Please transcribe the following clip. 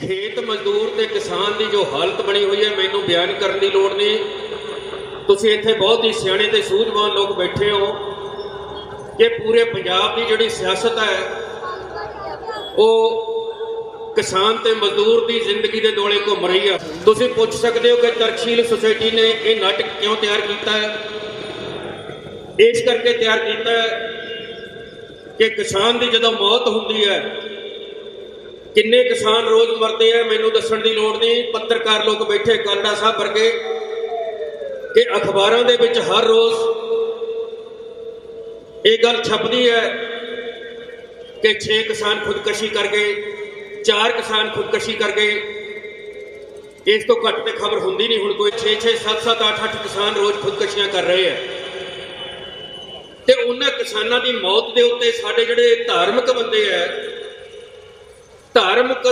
ਖੇਤ ਮਜ਼ਦੂਰ ਤੇ ਕਿਸਾਨ ਦੀ ਜੋ ਹਾਲਤ ਬਣੀ ਹੋਈ ਹੈ, ਮੈਨੂੰ ਬਿਆਨ ਕਰਨ ਦੀ ਲੋੜ ਨਹੀਂ। ਤੁਸੀਂ ਇੱਥੇ ਬਹੁਤ ਹੀ ਸਿਆਣੇ ਤੇ ਸੂਝਵਾਨ ਲੋਕ ਬੈਠੇ ਹੋ ਕਿ ਪੂਰੇ ਪੰਜਾਬ ਦੀ ਜਿਹੜੀ ਸਿਆਸਤ ਹੈ, ਉਹ ਕਿਸਾਨ ਤੇ ਮਜ਼ਦੂਰ ਦੀ ਜ਼ਿੰਦਗੀ ਦੇ ਦੋਲੇ ਘੁੰਮ ਰਹੀ ਆ। ਤੁਸੀਂ ਪੁੱਛ ਸਕਦੇ ਹੋ ਕਿ ਤਰਕਸ਼ੀਲ ਸੁਸਾਇਟੀ ਨੇ ਇਹ ਨਾਟਕ ਕਿਉਂ ਤਿਆਰ ਕੀਤਾ ਹੈ? ਇਸ ਕਰਕੇ ਤਿਆਰ ਕੀਤਾ ਹੈ ਕਿ ਕਿਸਾਨ ਦੀ ਜਦੋਂ ਮੌਤ ਹੁੰਦੀ ਹੈ ਕਿੰਨੇ ਕਿਸਾਨ ਰੋਜ਼ ਮਰਦੇ ਆ, ਮੈਨੂੰ ਦੱਸਣ ਦੀ ਲੋੜ ਨਹੀਂ। ਪੱਤਰਕਾਰ ਲੋਕ ਬੈਠੇ, ਕਾਂਡਾ ਸਾਹਿਬ ਵਰਗੇ, ਕਿ ਅਖਬਾਰਾਂ ਦੇ ਵਿੱਚ ਹਰ ਰੋਜ਼ ਇਹ ਗੱਲ ਛਪਦੀ ਹੈ ਕਿ 6 ਕਿਸਾਨ ਖੁਦਕਸ਼ੀ ਕਰ ਗਏ 4 ਕਿਸਾਨ ਖੁਦਕਸ਼ੀ ਕਰ ਗਏ। ਇਸ ਤੋਂ ਘੱਟ ਤੇ ਖਬਰ ਹੁੰਦੀ ਨਹੀਂ ਹੁਣ ਕੋਈ। 6 6 7 7 8 8 ਕਿਸਾਨ ਰੋਜ਼ ਖੁਦਕਸ਼ੀਆਂ ਕਰ ਰਹੇ ਆ। ਤੇ ਉਹਨਾਂ ਕਿਸਾਨਾਂ ਦੀ ਮੌਤ ਦੇ ਉੱਤੇ ਸਾਡੇ ਜਿਹੜੇ ਧਾਰਮਿਕ ਬੰਦੇ ਆ ਧਾਰਮਿਕ